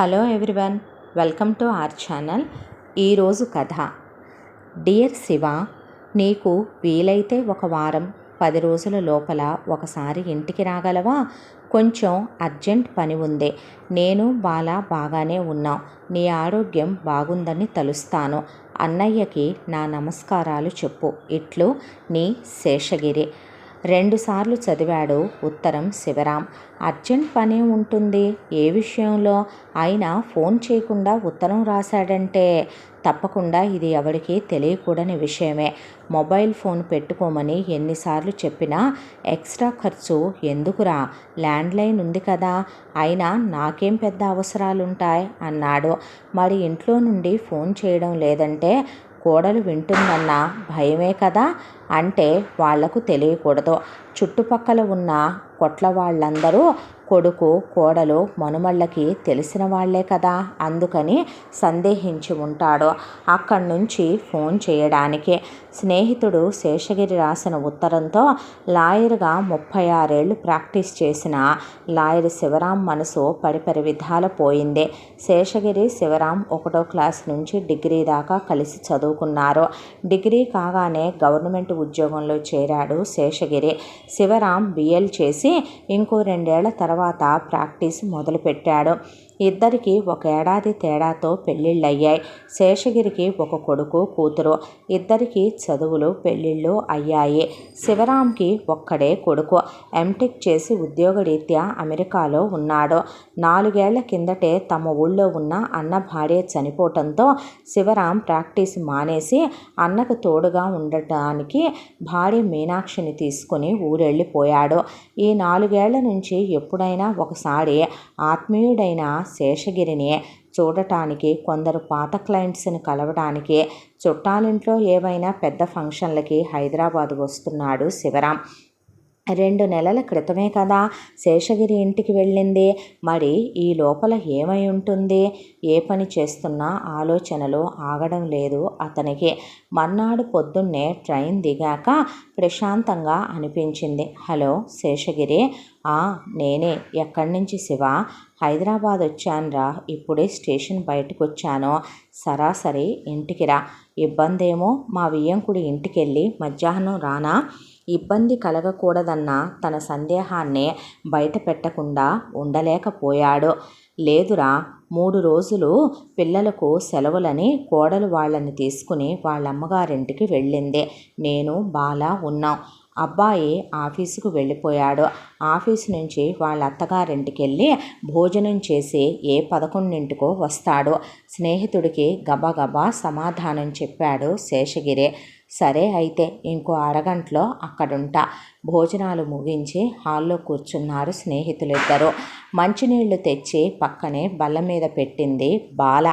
Hello everyone welcome to our channel. ఈరోజు కథ. Dear Shiva నీకు వీలైతే ఒక వారం పది రోజుల లోపల ఒకసారి ఇంటికి రాగలవా? కొంచెం అర్జెంట్ పని ఉంది. నేను బాలా బాగానే ఉన్నాం. నీ ఆరోగ్యం బాగుందని తలుస్తాను. అన్నయ్యకి నా నమస్కారాలు చెప్పు. ఇట్లు నీ శేషగిరి. రెండుసార్లు చదివాడు ఉత్తరం శివరాం. అర్జెంట్ పని ఉంటుంది. ఏ విషయంలో అయినా ఫోన్ చేయకుండా ఉత్తరం రాశాడంటే తప్పకుండా ఇది ఎవరికి తెలియకూడని విషయమే. మొబైల్ ఫోన్ పెట్టుకోమని ఎన్నిసార్లు చెప్పినా ఎక్స్ట్రా ఖర్చు ఎందుకురా? ల్యాండ్లైన్ ఉంది కదా. అయినా నాకేం పెద్ద అవసరాలుంటాయి? అన్నాడు. మరి ఇంట్లో నుండి ఫోన్ చేయడం లేదంటే కోడలు వింటుందన్న భయమే కదా? అంటే వాళ్ళకు తెలియకూడదు. చుట్టుపక్కల ఉన్న కొట్ల వాళ్ళందరూ కొడుకు కోడలు మనుమళ్ళకి తెలిసిన వాళ్ళే కదా అందుకని సందేహించి ఉంటాడు. అక్కడి నుంచి ఫోన్ చేయడానికి. స్నేహితుడు శేషగిరి రాసిన ఉత్తరంతో లాయర్గా ముప్పై ఆరేళ్ళు ప్రాక్టీస్ చేసిన లాయర్ శివరాం మనసు పరిపరి విధాల పోయింది. శేషగిరి శివరాం ఒకటో క్లాస్ నుంచి డిగ్రీ దాకా కలిసి చదువుకున్నారు. డిగ్రీ కాగానే గవర్నమెంట్ ఉద్యోగంలో చేరాడు శేషగిరి. శివరాం బిఎల్ చేసి ఇంకో రెండేళ్ళ తర్వాత తర్వాత ప్రాక్టీస్ మొదలుపెట్టాడు. ఇద్దరికి ఒక ఏడాది తేడాతో పెళ్ళిళ్ళయ్యాయి. శేషగిరికి ఒక కొడుకు కూతురు. ఇద్దరికి చదువులు పెళ్ళిళ్ళు అయ్యాయి. శివరాంకి ఒక్కడే కొడుకు. ఎంటెక్ చేసి ఉద్యోగరీత్యా అమెరికాలో ఉన్నాడు. నాలుగేళ్ళ కిందటే తమ ఊళ్ళో ఉన్న అన్న భార్య చనిపోవటంతో శివరాం ప్రాక్టీస్ మానేసి అన్నకు తోడుగా ఉండటానికి భార్య మీనాక్షిని తీసుకుని ఊరెళ్ళిపోయాడు. ఈ నాలుగేళ్ళ నుంచి ఎప్పుడైనా ఒకసారి ఆత్మీయుడైన శేషగిరిని చూడటానికి కొందరు పాత క్లయింట్స్ని కలవడానికి చుట్టాలింట్లో ఏవైనా పెద్ద ఫంక్షన్లకి హైదరాబాద్ వస్తున్నాడు శివరాం. రెండు నెలల క్రితమే కదా శేషగిరి ఇంటికి వెళ్ళింది. మరి ఈ లోపల ఏమై ఉంటుంది? ఏ పని చేస్తున్నా ఆలోచనలు ఆగడం లేదు అతనికి. మర్నాడు పొద్దున్నే ట్రైన్ దిగాక ప్రశాంతంగా అనిపించింది. హలో శేషగిరి? ఆ నేనే. ఎక్కడి నుంచి శివ? హైదరాబాద్ వచ్చానురా. ఇప్పుడే స్టేషన్ బయటకు వచ్చాను సరాసరి ఇంటికి రా. ఇబ్బందేమో మా వియ్యంకుడి ఇంటికెళ్ళి మధ్యాహ్నం రానా? ఇబ్బంది కలగకూడదన్న తన సందేహాన్ని బయట పెట్టకుండా ఉండలేకపోయాడు. లేదురా మూడు రోజులు పిల్లలకు సెలవులని కోడలు వాళ్ళని తీసుకుని వాళ్ళమ్మగారింటికి వెళ్ళింది. నేను బాలా ఉన్నాం. అబ్బాయి ఆఫీసుకు వెళ్ళిపోయాడు. ఆఫీసు నుంచి వాళ్ళ అత్తగారింటికి వెళ్ళి భోజనం చేసి ఏ పదకొండింటికో వస్తాడు. స్నేహితుడికి గబగబా సమాధానం చెప్పాడు శేషగిరి. సరే అయితే ఇంకో అరగంటలో అక్కడుంటా. భోజనాలు ముగించి హాల్లో కూర్చున్నారు స్నేహితులిద్దరూ. మంచినీళ్ళు తెచ్చి పక్కనే బల్ల మీద పెట్టింది బాల.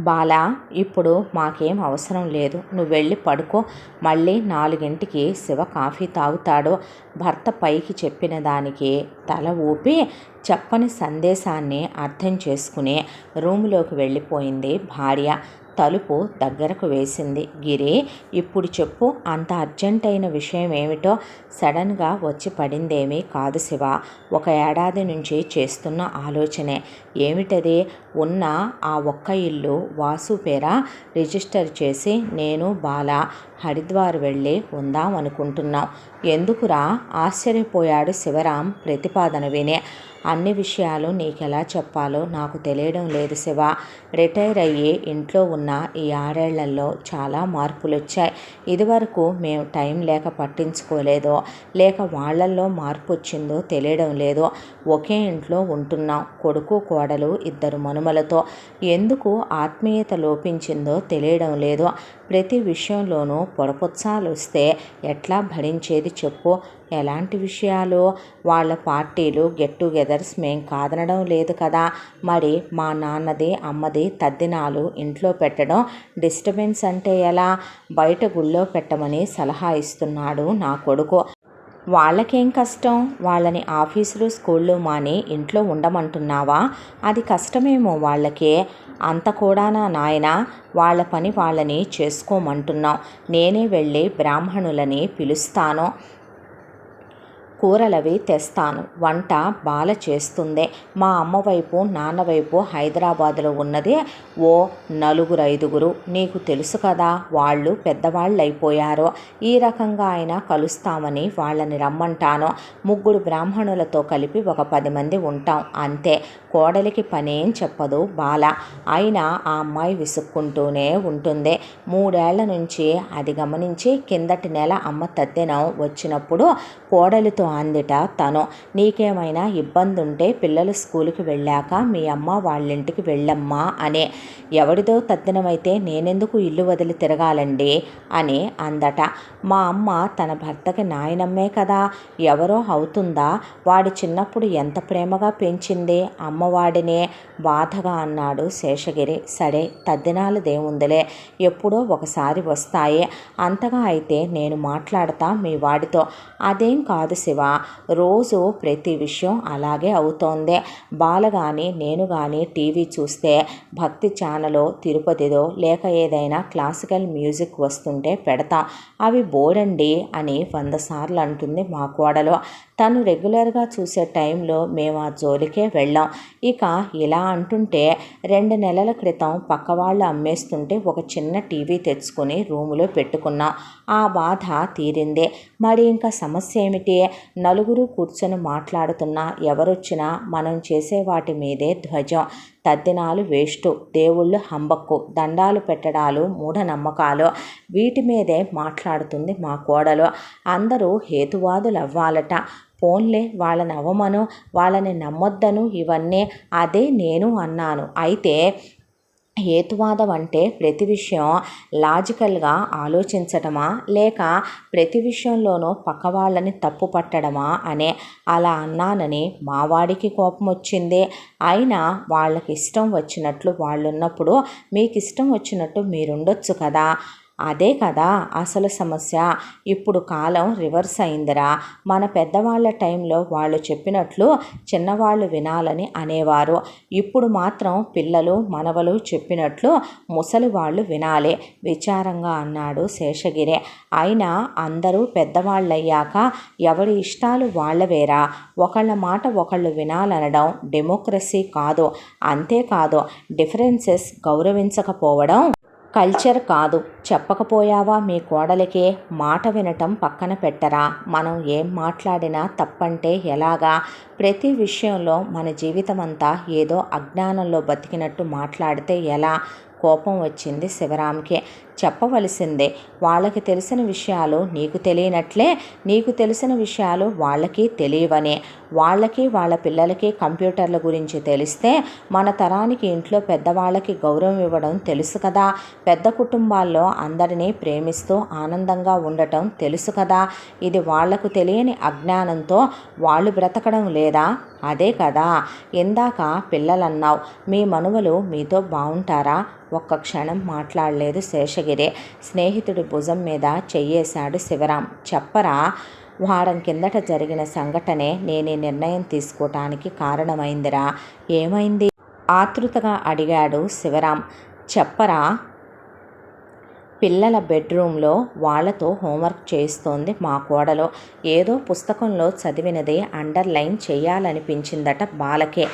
బాలా ఇప్పుడు మాకేం అవసరం లేదు. నువ్వు వెళ్ళి పడుకో. మళ్ళీ నాలుగింటికి శివ కాఫీ తాగుతాడు. భర్త పైకి చెప్పిన దానికి తల ఊపి చెప్పని సందేశాన్ని అర్థం చేసుకుని రూములోకి వెళ్ళిపోయింది భార్య. తలుపు దగ్గరకు వేసింది. గిరి ఇప్పుడు చెప్పు అంత అర్జెంటైన విషయం ఏమిటో సడన్గా వచ్చి పడిందేమీ కాదు శివ. ఒక ఏడాది నుంచి చేస్తున్న ఆలోచనే. ఏమిటది? ఉన్న ఆ ఒక్క ఇల్లు వాసు పేర? రిజిస్టర్ చేసి నేను బాల హరిద్వార్ వెళ్ళి ఉందాం అనుకుంటున్నాం ఎందుకురా? ఆశ్చర్యపోయాడు శివరాం ప్రతిపాదన వినే. అన్ని విషయాలు నీకెలా చెప్పాలో నాకు తెలియడం లేదు శివ. రిటైర్ అయ్యి ఇంట్లో ఉన్న ఈ ఆరేళ్ళలో చాలా మార్పులు వచ్చాయి ఇదివరకు మేము టైం లేక పట్టించుకోలేదో. లేక వాళ్ళల్లో మార్పు వచ్చిందో తెలియడం లేదు. ఒకే ఇంట్లో ఉంటున్నాం. కొడుకు కోడలు ఇద్దరు మనుమలతో. ఎందుకు ఆత్మీయత లోపించిందో తెలియడం లేదు. ప్రతి విషయంలోనూ పొడపుత్సాలు వస్తే ఎట్లా భరించేది చెప్పు. ఎలాంటి విషయాలు? వాళ్ళ పార్టీలు గెట్ టుగెదర్స్ మేం కాదనడం లేదు కదా. మరి మా నాన్నది అమ్మది తద్దినాలు ఇంట్లో పెట్టడం డిస్టర్బెన్స్ అంటే ఎలా? బయట గుళ్ళో పెట్టమని సలహా ఇస్తున్నాడు నా కొడుకు. వాళ్ళకేం కష్టం? వాళ్ళని ఆఫీసులు స్కూళ్ళు మాని ఇంట్లో ఉండమంటున్నావా? అది కష్టమేమో వాళ్ళకే. అంత కూడానా నాయన? వాళ్ళ పని వాళ్ళని చేసుకోమంటున్నాం. నేనే వెళ్ళి బ్రాహ్మణులని పిలుస్తాను. కూరలవి తెస్తాను. వంట బాల చేస్తుంది. మా అమ్మ వైపు నాన్న వైపు హైదరాబాదులో ఉన్నది ఓ నలుగురు ఐదుగురు నీకు తెలుసు కదా వాళ్ళు పెద్దవాళ్ళు అయిపోయారు ఈ రకంగా అయినా కలుస్తామని వాళ్ళని రమ్మంటాను. ముగ్గురు బ్రాహ్మణులతో కలిపి ఒక పది మంది ఉంటాం. అంతే. కోడలికి పనేం చెప్పదు బాల. అయినా ఆ అమ్మాయి విసుక్కుంటూనే ఉంటుంది. మూడేళ్ళ నుంచి అది గమనించి కిందటి నెల అమ్మ తద్దెనం వచ్చినప్పుడు కోడలితో అందిట తను నీకేమైనా ఇబ్బంది ఉంటే పిల్లలు స్కూల్కి వెళ్ళాక మీ అమ్మ వాళ్ళింటికి వెళ్ళమ్మా అనే ఎవడిదో తద్దినమైతే నేనెందుకు ఇల్లు వదిలి తిరగాలండి అని అందట. మా అమ్మ తన భర్తకి నాయనమ్మే కదా ఎవరో అవుతుందా? వాడి చిన్నప్పుడు ఎంత ప్రేమగా పెంచింది? అమ్మవాడినే బాధగా అన్నాడు శేషగిరి. సరే తద్దినాలు దేవుందిలే. ఎప్పుడో ఒకసారి వస్తాయి. అంతగా అయితే నేను మాట్లాడతా మీ వాడితో. అదేం కాదు శివ రోజు ప్రతి విషయం అలాగే అవుతోంది. బాల కానీ నేను కానీ టీవీ చూస్తే భక్తి ఛానలో తిరుపతిదో లేక ఏదైనా క్లాసికల్ మ్యూజిక్ వస్తుంటే పెడతా. అవి బోరండి అని వంద సార్లు అంటుంది మా కోడలో. తను రెగ్యులర్గా చూసే టైంలో మేము ఆ జోలికే వెళ్ళాం. ఇక ఇలా అంటుంటే రెండు నెలల క్రితం పక్క వాళ్ళు అమ్మేస్తుంటే ఒక చిన్న టీవీ తెచ్చుకొని రూములో పెట్టుకున్నాం. ఆ బాధ తీరింది. మరి ఇంకా సమస్య ఏమిటి? నలుగురు కూర్చొని మాట్లాడుతున్నా ఎవరొచ్చినా మనం చేసే వాటి మీదే ధ్వజం. తద్దినాలు వేస్టు దేవుళ్ళు హంబక్కు దండాలు పెట్టడాలు మూఢనమ్మకాలు. వీటి మీదే మాట్లాడుతుంది మా కోడలు. అందరూ హేతువాదులు అవ్వాలట పోన్లే వాళ్ళని అవ్వమను వాళ్ళని నమ్మొద్దను ఇవన్నీ. అదే నేను అన్నాను. అయితే హేతువాదం అంటే ప్రతి విషయం లాజికల్గా ఆలోచించటమా? లేక ప్రతి విషయంలోనూ పక్క వాళ్ళని తప్పు పట్టడమా? అనే అలా అన్నానని మావాడికి కోపం వచ్చింది. అయినా వాళ్ళకి ఇష్టం వచ్చినట్లు వాళ్ళున్నప్పుడు మీకు ఇష్టం వచ్చినట్టు మీరుండొచ్చు కదా. అదే కదా అసలు సమస్య. ఇప్పుడు కాలం రివర్స్ అయిందిరా. మన పెద్దవాళ్ళ టైంలో వాళ్ళు చెప్పినట్లు చిన్నవాళ్ళు వినాలని అనేవారు. ఇప్పుడు మాత్రం పిల్లలు మనవలు చెప్పినట్లు ముసలి వాళ్ళు వినాలి విచారంగా అన్నాడు శేషగిరి. అయినా అందరూ పెద్దవాళ్ళయ్యాక ఎవరి ఇష్టాలు వాళ్ళవేరా? ఒకళ్ళ మాట ఒకళ్ళు వినాలనడం డెమోక్రసీ కాదు. అంతేకాదు డిఫరెన్సెస్ గౌరవించకపోవడం కల్చర్ కాదు. చెప్పకపోయావా మీ కోడలికే? మాట వినటం పక్కన పెట్టరా. మనం ఏం మాట్లాడినా తప్పంటే ఎలాగా? ప్రతి విషయంలో మన జీవితం అంతా ఏదో అజ్ఞానంలో బతికినట్టు మాట్లాడితే ఎలా? కోపం వచ్చింది శివరాంకి చెప్పవలసిందే. వాళ్ళకి తెలిసిన విషయాలు నీకు తెలియనట్లే నీకు తెలిసిన విషయాలు వాళ్ళకి తెలియవనే. వాళ్ళకి వాళ్ళ పిల్లలకి కంప్యూటర్ల గురించి తెలిస్తే మన తరానికి ఇంట్లో పెద్దవాళ్ళకి గౌరవం ఇవ్వడం తెలుసు కదా. పెద్ద కుటుంబాల్లో అందరినీ ప్రేమిస్తూ ఆనందంగా ఉండటం తెలుసు కదా. ఇది వాళ్ళకు తెలియని అజ్ఞానంతో వాళ్ళు బ్రతకడం లేదా? అదే కదా. ఇందాక పిల్లలన్నావు. మీ మనువలు మీతో బాగుంటారా ఒక్క క్షణం మాట్లాడలేదు శేషగిరి స్నేహితుడి భుజం మీద చెయ్యేశాడు శివరాం. చెప్పరా వారం కిందట జరిగిన సంఘటనే నేను ఈ నిర్ణయం తీసుకోవటానికి కారణమైందిరా. ఏమైంది? ఆతృతగా అడిగాడు శివరాం. చెప్పరా పిల్లల బెడ్రూమ్లో వాళ్ళతో హోంవర్క్ చేస్తోంది మా కోడలు. ఏదో పుస్తకంలో చదివినది అండర్లైన్ చేయాలనిపించిందట బాలకే.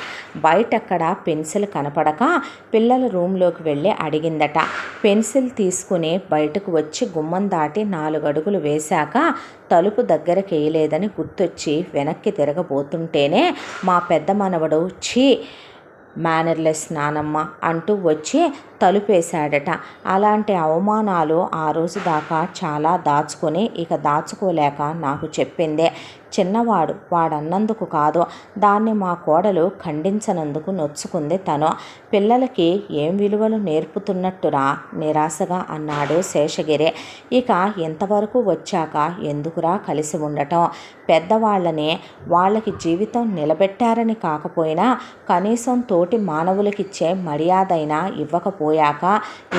బయటక్కడ పెన్సిల్ కనపడక పిల్లల రూమ్లోకి వెళ్ళి అడిగిందట. పెన్సిల్ తీసుకుని బయటకు వచ్చి గుమ్మం దాటి నాలుగు అడుగులు వేశాక తలుపు దగ్గరకు వేయలేదని గుర్తొచ్చి వెనక్కి తిరగబోతుంటేనే మా పెద్ద మనవడు ఛీ! మేనర్లెస్ నానమ్మ అంటూ వచ్చి తలుపేశాడట. అలాంటి అవమానాలు ఆ రోజు దాకా చాలా దాచుకొని ఇక దాచుకోలేక నాకు చెప్పిందే. చిన్నవాడు వాడన్నందుకు కాదు. దాన్ని మా కోడలు ఖండించనందుకు నొచ్చుకుంది తను. పిల్లలకి ఏం విలువలు నేర్పుతున్నట్టురా? నిరాశగా అన్నాడు శేషగిరి. ఇక ఇంతవరకు వచ్చాక ఎందుకురా కలిసి ఉండటం? పెద్దవాళ్ళని వాళ్ళకి జీవితం నిలబెట్టారని కాకపోయినా కనీసం తోటి మానవులకిచ్చే మర్యాదైనా ఇవ్వకపోయాక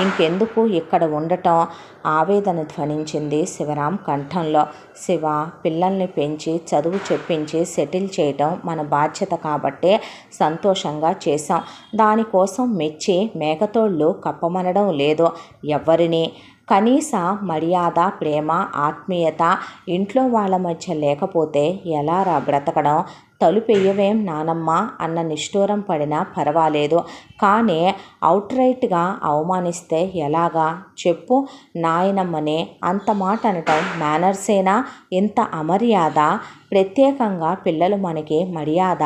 ఇంకెందుకు ఇక్కడ ఉండటం? ఆవేదన ధ్వనించింది శివరాం కంఠంలో. శివ పిల్లల్ని పెంచి చదువు చెప్పించి సెటిల్ చేయటం మన బాధ్యత కాబట్టే సంతోషంగా చేశాం. దానికోసం మెచ్చి మేకతోళ్ళు కప్పమనడం లేదు. ఎవరిని కనీస మర్యాద ప్రేమ ఆత్మీయత ఇంట్లో వాళ్ళ మధ్య లేకపోతే ఎలారా బ్రతకడం? తలుపెయ్యవేం నానమ్మ అన్న నిష్ఠూరం పడినా పర్వాలేదు. కానీ అవుట్రైట్గా అవమానిస్తే ఎలాగా? చెప్పు నాయనమ్మనే అంత మాట అనటం మేనర్సేనా ఇంత అమర్యాద? ప్రత్యేకంగా పిల్లలు మనకి మర్యాద?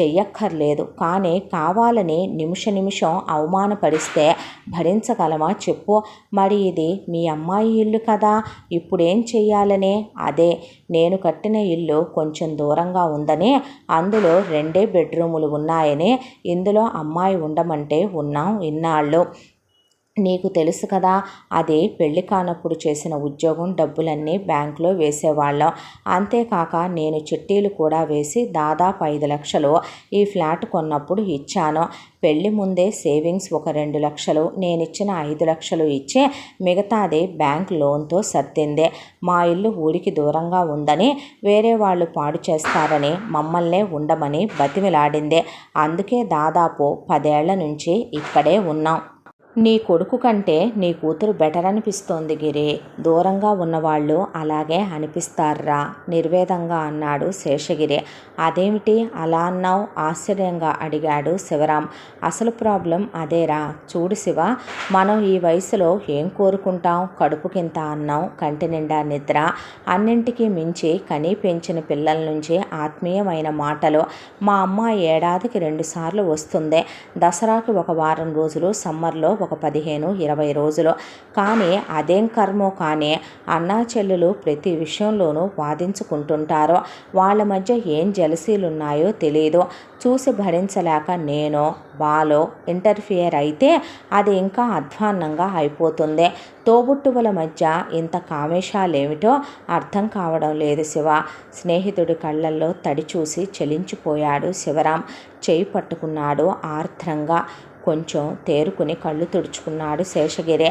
చెయ్యక్కర్లేదు. కానీ కావాలని నిమిష నిమిషం అవమానపరిస్తే భరించగలమా చెప్పు. మరి ఇది మీ అమ్మాయి ఇల్లు కదా. ఇప్పుడేం చెయ్యాలనే? అదే నేను కట్టిన ఇల్లు కొంచెం దూరంగా ఉందని అందులో రెండే బెడ్రూములు ఉన్నాయని ఇందులో అమ్మాయి ఉండమంటే ఉన్నాం ఇన్నాళ్ళు. నీకు తెలుసు కదా అది పెళ్ళి కానప్పుడు చేసిన ఉద్యోగం డబ్బులన్నీ బ్యాంకులో వేసేవాళ్ళం. అంతేకాక నేను చిట్టీలు కూడా వేసి దాదాపు ఐదు లక్షలు ఈ ఫ్లాట్ కొన్నప్పుడు ఇచ్చాను. పెళ్ళి ముందే సేవింగ్స్ ఒక రెండు లక్షలు నేను ఇచ్చిన ఐదు లక్షలు ఇచ్చి మిగతాది బ్యాంక్ లోన్తో సర్దిందే. మా ఇల్లు ఊరికి దూరంగా ఉందని వేరే వాళ్ళు పాడు చేస్తారని మమ్మల్నే ఉండమని బతిమిలాడిందే. అందుకే దాదాపు పదేళ్ళ నుంచి ఇక్కడే ఉన్నాం. నీ కొడుకు కంటే నీ కూతురు బెటర్ అనిపిస్తోంది గిరి. దూరంగా ఉన్నవాళ్ళు అలాగే అనిపిస్తారా? నిర్వేదంగా అన్నాడు శేషగిరి. అదేమిటి అలా అన్నావు? ఆశ్చర్యంగా అడిగాడు శివరాం. అసలు ప్రాబ్లం అదేరా? చూడు శివ మనం ఈ వయసులో ఏం కోరుకుంటాం? కడుపుకింత అన్నం కంటి నిండా నిద్ర? అన్నింటికీ మించి కనీ పెంచిన పిల్లల నుంచి ఆత్మీయమైన మాటలు. మా అమ్మ ఏడాదికి రెండుసార్లు వస్తుంది. దసరాకి ఒక వారం రోజులు సమ్మర్లో ఒక పదిహేను ఇరవై రోజులు. కానీ అదేం కర్మో కానీ అన్నా చెల్లెలు ప్రతి విషయంలోనూ వాదించుకుంటుంటారో. వాళ్ళ మధ్య ఏం జలసీలు ఉన్నాయో తెలియదు చూసి భరించలేక నేను బాలో ఇంటర్ఫియర్ అయితే అది ఇంకా అధ్వాన్నంగా అయిపోతుంది. తోబుట్టువుల మధ్య ఇంత కామేశాలేమిటో అర్థం కావడం లేదు శివ. స్నేహితుడి కళ్ళల్లో తడి చూసి చలించిపోయాడు శివరాం. చేయి పట్టుకున్నాడు ఆర్ద్రంగా. కొంచెం తేరుకుని కళ్ళు తుడుచుకున్నాడు శేషగిరి.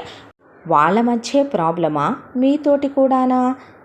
వాళ్ళ మధ్యే ప్రాబ్లమా? మీతోటి కూడానా?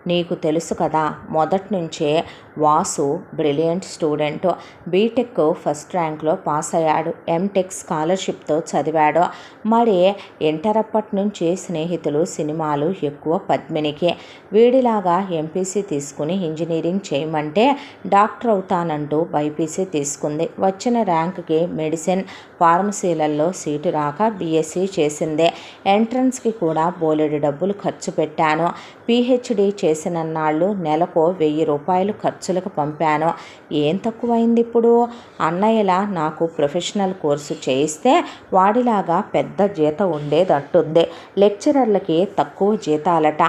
నీకు తెలుసు కదా మొదటి నుంచే Vasu brilliant student. BTech first ర్యాంక్లో pass అయ్యాడు. ఎంటెక్ స్కాలర్షిప్తో చదివాడు. మరి ఇంటర్ అప్పటి నుంచి స్నేహితులు సినిమాలు ఎక్కువ పద్మినికి. వీడిలాగా ఎంపీసీ తీసుకుని ఇంజనీరింగ్ చేయమంటే డాక్టర్ అవుతానంటూ బైపీసీ తీసుకుంది. వచ్చిన ర్యాంక్కి మెడిసిన్ ఫార్మసీలలో సీటు రాక బీఎస్సీ చేసింది. ఎంట్రన్స్కి కూడా బోలెడు డబ్బులు ఖర్చు పెట్టాను. పీహెచ్డీ చేసిన నాళ్ళు నెలకు వెయ్యి రూపాయలు ఖర్చు ఖర్చులకు పంపాను. ఏం తక్కువైంది ఇప్పుడు? అన్నయ్యలా నాకు ప్రొఫెషనల్ కోర్సు చేయిస్తే వాడిలాగా పెద్ద జీతం ఉండేదంటుంది లెక్చరర్లకి తక్కువ జీతాలట.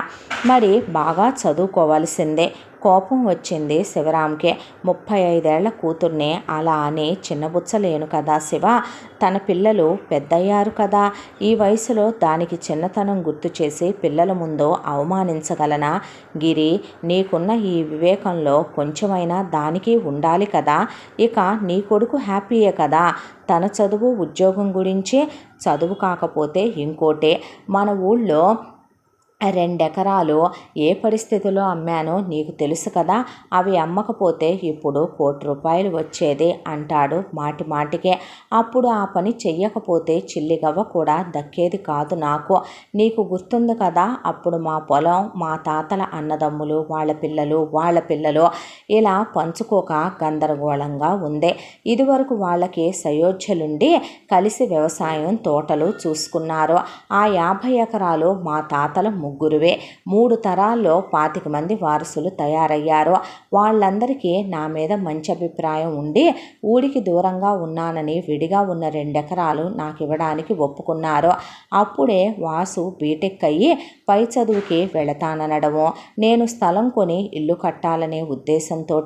మరి బాగా చదువుకోవాల్సిందే. కోపం వచ్చింది శివరామ్కే. ముప్పై ఐదేళ్ళ కూతుర్నే అలా అని చిన్నబుచ్చలేను కదా శివ. తన పిల్లలు పెద్దయ్యారు కదా. ఈ వయసులో దానికి చిన్నతనం గుర్తు చేసి పిల్లల ముందు అవమానించగలనా? గిరి నీకున్న ఈ వివేకంలో కొంచెమైనా దానికి ఉండాలి కదా. ఇక నీ కొడుకు హ్యాపీయే కదా. తన చదువు ఉద్యోగం గురించి చదువు కాకపోతే ఇంకోటే. మన ఊళ్ళో రెండెకరాలు ఏ పరిస్థితిలో అమ్మానో నీకు తెలుసు కదా అవి అమ్మకపోతే ఇప్పుడు కోటి రూపాయలు వచ్చేది అంటాడు మాటి మాటికే. అప్పుడు ఆ పని చెయ్యకపోతే చిల్లిగవ్వ కూడా దక్కేది కాదు నాకు. నీకు గుర్తుంది కదా అప్పుడు మా పొలం మా తాతల అన్నదమ్ములు వాళ్ళ పిల్లలు వాళ్ళ పిల్లలు ఇలా పంచుకోక గందరగోళంగా ఉంది. ఇదివరకు వాళ్ళకి సయోధ్యలుండి కలిసి వ్యవసాయం తోటలు చూసుకున్నారు. ఆ యాభై ఎకరాలు మా తాతల ముగ్గురువే. మూడు తరాల్లో పాతిక మంది వారసులు తయారయ్యారు. వాళ్ళందరికీ నా మీద మంచి అభిప్రాయం ఉండి ఊరికి దూరంగా ఉన్నానని విడిగా ఉన్న రెండెకరాలు నాకు ఇవ్వడానికి ఒప్పుకున్నారు. అప్పుడే వాసు బీటెక్ అయ్యి పై చదువుకి వెళతాననడము. నేను స్థలం కొని ఇల్లు కట్టాలనే ఉద్దేశంతో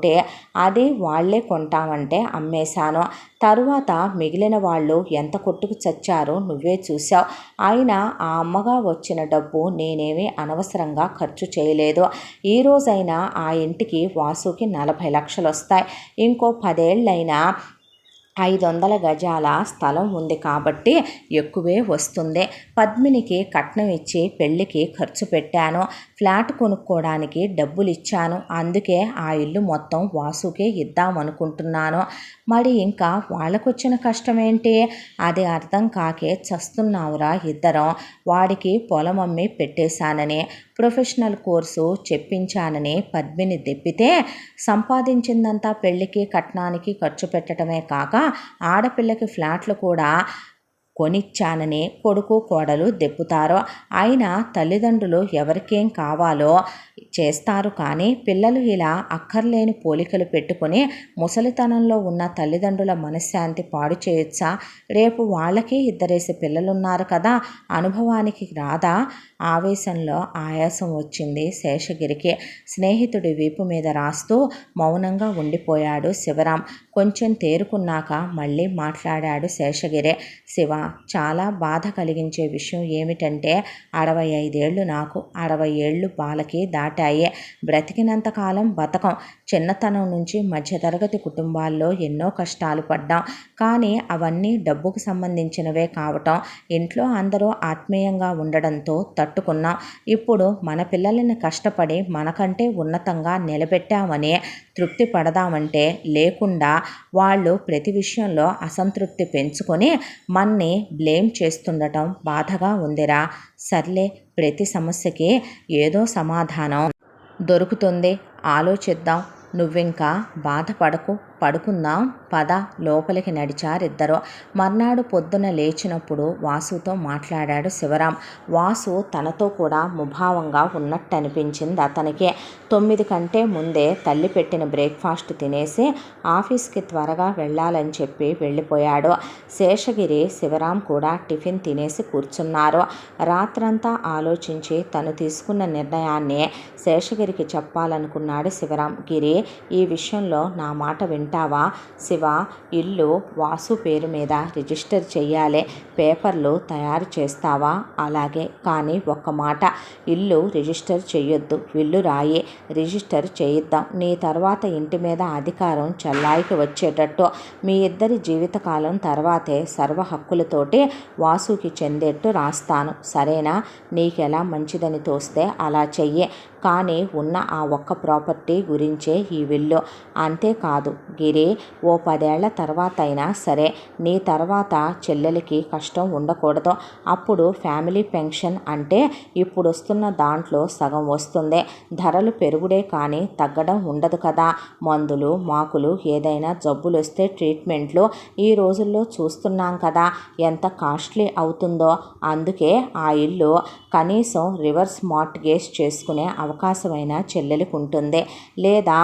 అది వాళ్ళే కొంటామంటే అమ్మేశాను. తరువాత మిగిలిన వాళ్ళు ఎంత కొట్టుకు చచ్చారో నువ్వే చూశావు. అయినా ఆ అమ్మగా వచ్చిన డబ్బు ఏమీ అనవసరంగా ఖర్చు చేయలేదు. ఈ రోజైనా ఆ ఇంటికి వాసుకి నలభై లక్షలు వస్తాయి ఇంకో పదేళ్ళైనా ఐదు వందల గజాల స్థలం ఉంది కాబట్టి ఎక్కువే వస్తుంది. పద్మినికి కట్నం ఇచ్చి పెళ్ళికి ఖర్చు పెట్టాను. ఫ్లాట్ కొనుక్కోవడానికి డబ్బులు ఇచ్చాను అందుకే ఆ ఇల్లు మొత్తం వాసుకే ఇద్దామనుకుంటున్నాను. మరి ఇంకా వాళ్ళకొచ్చిన కష్టమేంటి? అది అర్థం కాకే చస్తున్నావురా ఇద్దరం. వాడికి పొలం అమ్మి పెట్టేశానని. ప్రొఫెషనల్ కోర్సు చెప్పించానని పద్మిని దెప్పితే సంపాదించిందంతా పెళ్ళికి కట్నానికి ఖర్చు పెట్టడమే కాక ఆడపిల్లకి ఫ్లాట్లు కూడా కొనిచ్చానని కొడుకు కోడలు దెప్పుతారో ఆయన తల్లిదండ్రులు ఎవరికేం కావాలో చేస్తారు కానీ పిల్లలు ఇలా అక్కర్లేని పోలికలు పెట్టుకుని ముసలితనంలో ఉన్న తల్లిదండ్రుల మనశ్శాంతి పాడు చేయొచ్చా? రేపు వాళ్ళకి ఇద్దరేసి పిల్లలున్నారు కదా అనుభవానికి రాదా? ఆవేశంలో ఆయాసం వచ్చింది శేషగిరికి. స్నేహితుడి వీపు మీద రాస్తూ మౌనంగా ఉండిపోయాడు శివరాం. కొంచెం తేరుకున్నాక మళ్ళీ మాట్లాడాడు శేషగిరి. శివ చాలా బాధ కలిగించే విషయం ఏమిటంటే అరవై ఐదేళ్ళు నాకు అరవై ఏళ్ళు బాలకి దాటాయి. బ్రతికినంతకాలం బతకం. చిన్నతనం నుంచి మధ్యతరగతి కుటుంబాల్లో ఎన్నో కష్టాలు పడ్డాం. కానీ అవన్నీ డబ్బుకు సంబంధించినవే కావటం. ఇంట్లో అందరూ ఆత్మీయంగా ఉండడంతో తట్టుకున్నాం. ఇప్పుడు మన పిల్లలని కష్టపడి మనకంటే ఉన్నతంగా నిలబెట్టామని తృప్తి పడదామంటే లేకుండా వాళ్ళు ప్రతి విషయంలో అసంతృప్తి పెంచుకొని మన్ని బ్లేమ్ చేస్తుండటం బాధగా ఉందిరా. సర్లే ప్రతి సమస్యకి ఏదో సమాధానం. దొరుకుతుంది. ఆలోచిద్దాం. నువ్వింకా బాధపడకు. పడుకుందాం. పద లోపలికి నడిచారిద్దరు. మర్నాడు పొద్దున లేచినప్పుడు వాసుతో మాట్లాడాడు శివరాం. వాసు తనతో కూడా ముభావంగా ఉన్నట్టు అనిపించింది అతనికి. తొమ్మిది కంటే ముందే తల్లి పెట్టిన బ్రేక్ఫాస్ట్ తినేసి ఆఫీస్కి త్వరగా వెళ్ళాలని చెప్పి వెళ్ళిపోయాడు. శేషగిరి శివరాం కూడా టిఫిన్ తినేసి కూర్చున్నారు. రాత్రంతా ఆలోచించి తను తీసుకున్న నిర్ణయాన్ని శేషగిరికి చెప్పాలనుకున్నాడు శివరాం. గిరి ఈ విషయంలో నా మాట వింటావా శివ ఇల్లు వాసు పేరు మీద రిజిస్టర్ చేయాలి పేపర్లు తయారు చేస్తావా? అలాగే కానీ ఒక్క మాట ఇల్లు రిజిస్టర్ చేయొద్దు ఇల్లు రాయి రిజిస్టర్ చేయిద్దాం. నీ తర్వాత ఇంటి మీద అధికారం చెల్లాయికి వచ్చేటట్టు. మీ ఇద్దరి జీవితకాలం తర్వాతే సర్వ హక్కులతోటి వాసుకి చెందేట్టు రాస్తాను. సరేనా? నీకెలా మంచిదని తోస్తే అలా చెయ్యి. కానీ ఉన్న ఆ ఒక్క ప్రాపర్టీ గురించే ఈ విల్లు. అంతేకాదు గిరి ఓ పదేళ్ళ తర్వాత అయినా సరే నీ తర్వాత చెల్లెలికి కష్టం ఉండకూడదు. అప్పుడు ఫ్యామిలీ పెన్షన్ అంటే ఇప్పుడు వస్తున్న దాంట్లో సగం వస్తుంది. ధరలు పెరుగుడే కానీ తగ్గడం ఉండదు కదా. మందులు మాకులు ఏదైనా జబ్బులు వస్తే ట్రీట్మెంట్లు ఈ రోజుల్లో చూస్తున్నాం కదా. ఎంత కాస్ట్లీ అవుతుందో. అందుకే ఆ ఇల్లు కనీసం రివర్స్ మార్ట్గేజ్ చేసుకునే అవకాశమైనా చెల్లెలికి ఉంటుంది లేదా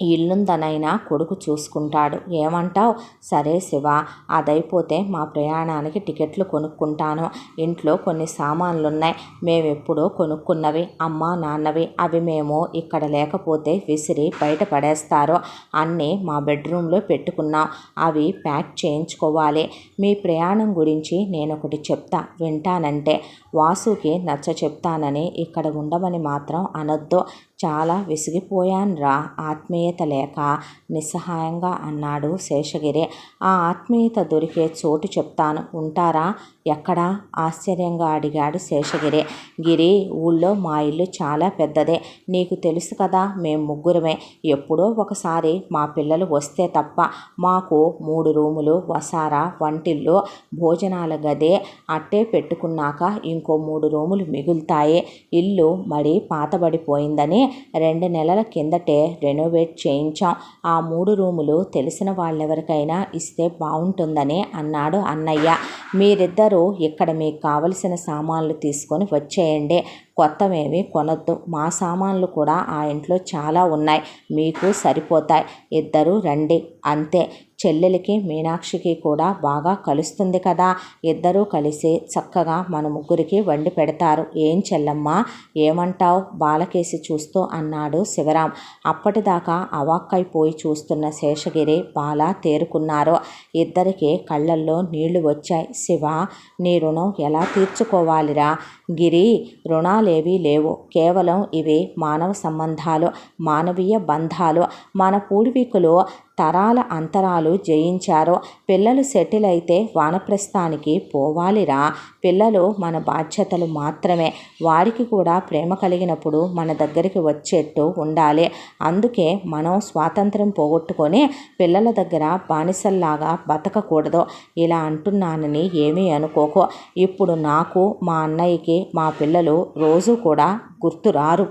ఇల్లుందనైనా కొడుకు చూసుకుంటాడు. ఏమంటావు? సరే శివ అదైపోతే మా ప్రయాణానికి టికెట్లు కొనుక్కుంటాను. ఇంట్లో కొన్ని సామాన్లున్నాయి మేమెప్పుడో కొనుక్కున్నవి అమ్మ నాన్నవి అవి మేము ఇక్కడ లేకపోతే విసిరి బయట పడేస్తారు అన్నీ మా బెడ్రూమ్లో పెట్టుకున్నాం. అవి ప్యాక్ చేయించుకోవాలి. మీ ప్రయాణం గురించి నేను ఒకటి చెప్తా వింటానంటే. వాసుకి నచ్చ చెప్తానని ఇక్కడ ఉండమని మాత్రం అనొద్దు. చాలా విసిగిపోయాన్రా ఆత్మీయత లేక నిస్సహాయంగా అన్నాడు శేషగిరి. ఆ ఆత్మీయత దొరికే చోటు చెప్తాను. ఉంటారా? ఎక్కడా? ఆశ్చర్యంగా అడిగాడు శేషగిరి. గిరి ఊళ్ళో మా ఇల్లు చాలా పెద్దదే. నీకు తెలుసు కదా మేము ముగ్గురమే. ఎప్పుడో ఒకసారి మా పిల్లలు వస్తే తప్ప మాకు మూడు రూములు వసారా వంటిల్లు భోజనాల గదే అట్టే పెట్టుకున్నాక ఇంకో మూడు రూములు మిగులుతాయి. ఇల్లు మరీ పాతబడిపోయిందని రెండు నెలల కిందటే రెనోవేట్ చేయించాం. ఆ మూడు రూములు తెలిసిన వాళ్ళెవరికైనా ఇస్తే బాగుంటుందని అన్నాడు అన్నయ్య. మీరిద్దరూ ఇక్కడ మీకు కావలసిన సామాన్లు తీసుకొని వచ్చేయండి. కొత్తవేమీ కొనొద్దు. మా సామాన్లు కూడా ఆ ఇంట్లో చాలా ఉన్నాయి. మీకు సరిపోతాయి. ఇద్దరు రండి. అంతే. చెల్లెలికి మీనాక్షికి కూడా బాగా కలుస్తుంది కదా. ఇద్దరూ కలిసి చక్కగా మన ముగ్గురికి వండి పెడతారు. ఏం చెల్లమ్మా? ఏమంటావు? బాలకేసి చూస్తూ అన్నాడు శివరాం. అప్పటిదాకా అవాక్కైపోయి చూస్తున్న శేషగిరి బాల తేరుకున్నారు. ఇద్దరికి కళ్ళల్లో నీళ్ళు వచ్చాయి. శివ నీ రుణం ఎలా తీర్చుకోవాలిరా? గిరి రుణాలేవీ లేవు. కేవలం ఇవి మానవ సంబంధాలు మానవీయ బంధాలు. మన పూర్వీకులు తరాల అంతరాలు జయించారు. పిల్లలు సెటిల్ అయితే వానప్రస్థానికి పోవాలిరా. పిల్లలు మన బాధ్యతలు మాత్రమే. వారికి కూడా ప్రేమ కలిగినప్పుడు మన దగ్గరికి వచ్చేట్టు ఉండాలి. అందుకే మనం స్వాతంత్రం పోగొట్టుకొని పిల్లల దగ్గర బానిసల్లాగా బతకకూడదు. ఇలా అంటున్నానని ఏమీ అనుకోకో. ఇప్పుడు నాకు మా అన్నయ్యకి మా పిల్లలు రోజు కూడా గుర్తురారు.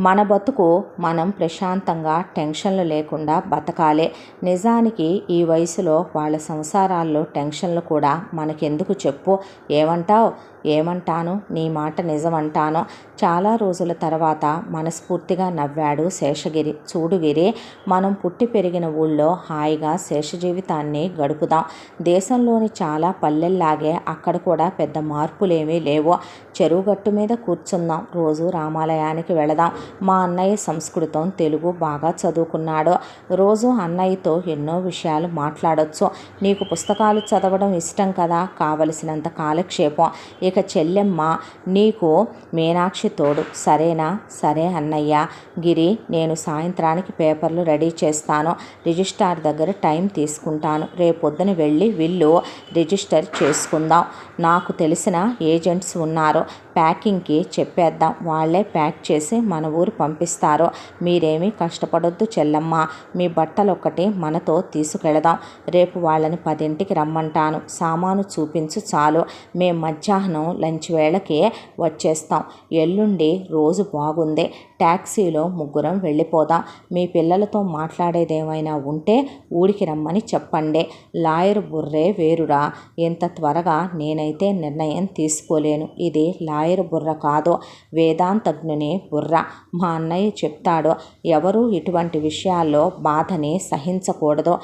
మన బతుకు మనం ప్రశాంతంగా టెన్షన్లు లేకుండా బతకాలే. నిజానికి ఈ వయసులో వాళ్ళ సంసారాల్లో టెన్షన్లు కూడా మనకెందుకు చెప్పు? ఏమంటావు? ఏమంటాను? నీ మాట నిజమంటాను. చాలా రోజుల తర్వాత మనస్ఫూర్తిగా నవ్వాడు శేషగిరి. చూడుగిరి మనం పుట్టి పెరిగిన ఊళ్ళో హాయిగా శేష జీవితాన్ని గడుపుదాం. దేశంలోని చాలా పల్లెల్లాగే అక్కడ కూడా పెద్ద మార్పులేమీ లేవు. చెరువు గట్టు మీద కూర్చుందాం. రోజు రామాలయానికి వెళదాం. మా అన్నయ్య సంస్కృతం తెలుగు బాగా చదువుకున్నాడు. రోజు అన్నయ్యతో ఎన్నో విషయాలు మాట్లాడొచ్చు. నీకు పుస్తకాలు చదవడం ఇష్టం కదా? కావలసినంత కాలక్షేపం. ఇక చెల్లెమ్మ నీకు మీనాక్షి తోడు. సరేనా? సరే అన్నయ్య. గిరి నేను సాయంత్రానికి పేపర్లు రెడీ చేస్తాను. రిజిస్టార్ దగ్గర టైం తీసుకుంటాను. రేపొద్దున వెళ్ళి విల్లు రిజిస్టర్ చేసుకుందాం. నాకు తెలిసిన ఏజెంట్స్ ఉన్నారు. ప్యాకింగ్కి చెప్పేద్దాం. వాళ్ళే ప్యాక్ చేసి మన ఊరు పంపిస్తారు. మీరేమీ కష్టపడొద్దు చెల్లమ్మ. మీ బట్టలు ఒక్కటి మనతో తీసుకెళదాం. రేపు వాళ్ళని పదింటికి రమ్మంటాను. సామాను చూపించు చాలు. మేము మధ్యాహ్నం లంచ్ వేళకి వచ్చేస్తాం. ఎల్లుండి రోజు బాగుంది. ట్యాక్సీలో ముగ్గురం వెళ్ళిపోదాం. మీ పిల్లలతో మాట్లాడేదేమైనా ఉంటే ఊరికి రమ్మని చెప్పండి. లాయర్ బుర్రే వేరురా. ఇంత త్వరగా నేనైతే నిర్ణయం తీసుకోలేను. ఇది లాయర్ బుర్ర కాదు. వేదాంతజ్ఞుని బుర్ర. మా అన్నయ్య చెప్తాడు ఎవరు ఇటువంటి విషయాల్లో బాధని సహించకూడదు.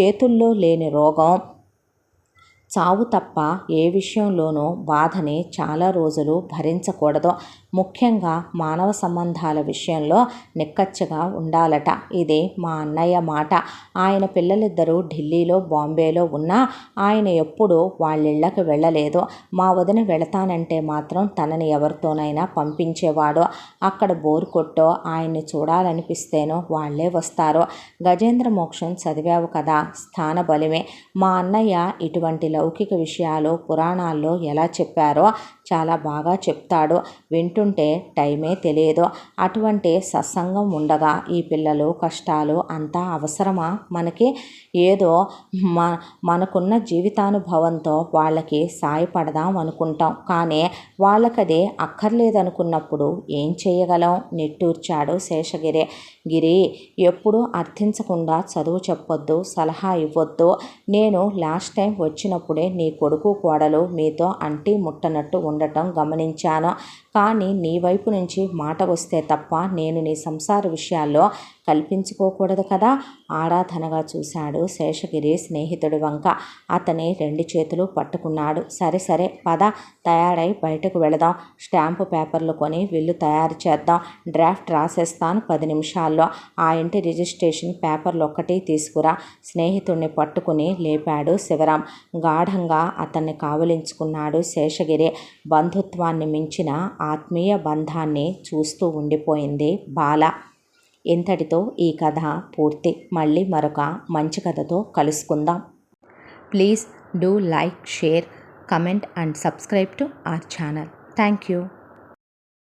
చేతుల్లో లేని రోగం చావు తప్ప ఏ విషయంలోనూ బాధని చాలా రోజులు భరించకూడదు. ముఖ్యంగా మానవ సంబంధాల విషయంలో నిక్కచ్చగా ఉండాలట. ఇది మా అన్నయ్య మాట. ఆయన పిల్లలిద్దరూ ఢిల్లీలో బాంబేలో ఉన్నా ఆయన ఎప్పుడూ వాళ్ళిళ్ళకి వెళ్ళలేదు. మా వదిన వెళతానంటే మాత్రం తనని ఎవరితోనైనా పంపించేవాడు. అక్కడ బోరు కొట్టో ఆయన్ని చూడాలనిపిస్తేనో వాళ్ళే వస్తారు. గజేంద్ర మోక్షం చదివావు కదా స్థాన బలిమే మా అన్నయ్య ఇటువంటి లౌకిక విషయాలు పురాణాల్లో ఎలా చెప్పారో చాలా బాగా చెప్తాడు. వింటుంటే టైమే తెలియదు. అటువంటి సత్సంగం ఉండగా ఈ పిల్లలు కష్టాలు అంతా అవసరమా? మనకి ఏదో మ మనకున్న జీవితానుభవంతో వాళ్ళకి సాయపడదాం అనుకుంటాం. కానీ వాళ్ళకదే అక్కర్లేదనుకున్నప్పుడు ఏం చేయగలం? నిట్టూర్చాడు శేషగిరి. గిరి ఎప్పుడూ అర్థించకుండా చదువు చెప్పొద్దు సలహా ఇవ్వద్దు. నేను లాస్ట్ టైం వచ్చినప్పుడే నీ కొడుకు కోడలు మీతో అంటి ముట్టనట్టు ఉండటం గమనించాను. కానీ నీ వైపు నుంచి మాట వస్తే తప్ప నేను నీ సంసార విషయాల్లో కల్పించుకోకూడదు కదా? ఆరాధనగా చూశాడు శేషగిరి స్నేహితుడి వంక. అతని రెండు చేతులు పట్టుకున్నాడు. సరే సరే పద తయారై బయటకు వెళదాం. స్టాంపు పేపర్లు కొని వీళ్ళు తయారు చేద్దాం. డ్రాఫ్ట్ రాసేస్తాను పది నిమిషాల్లో. ఆ ఇంటి రిజిస్ట్రేషన్ పేపర్లు ఒక్కటి తీసుకురా. స్నేహితుడిని పట్టుకుని లేపాడు శివరాం. గాఢంగా అతన్ని కావలించుకున్నాడు శేషగిరి. బంధుత్వాన్ని మించిన ఆత్మీయ బంధాన్ని చూస్తూ ఉండిపోయింది బాల. ఇంతటితో ఈ కథ పూర్తి. మళ్ళీ మరొక మంచి కథతో కలుసుకుందాం. Please do like share comment and subscribe to our channel. Thank you.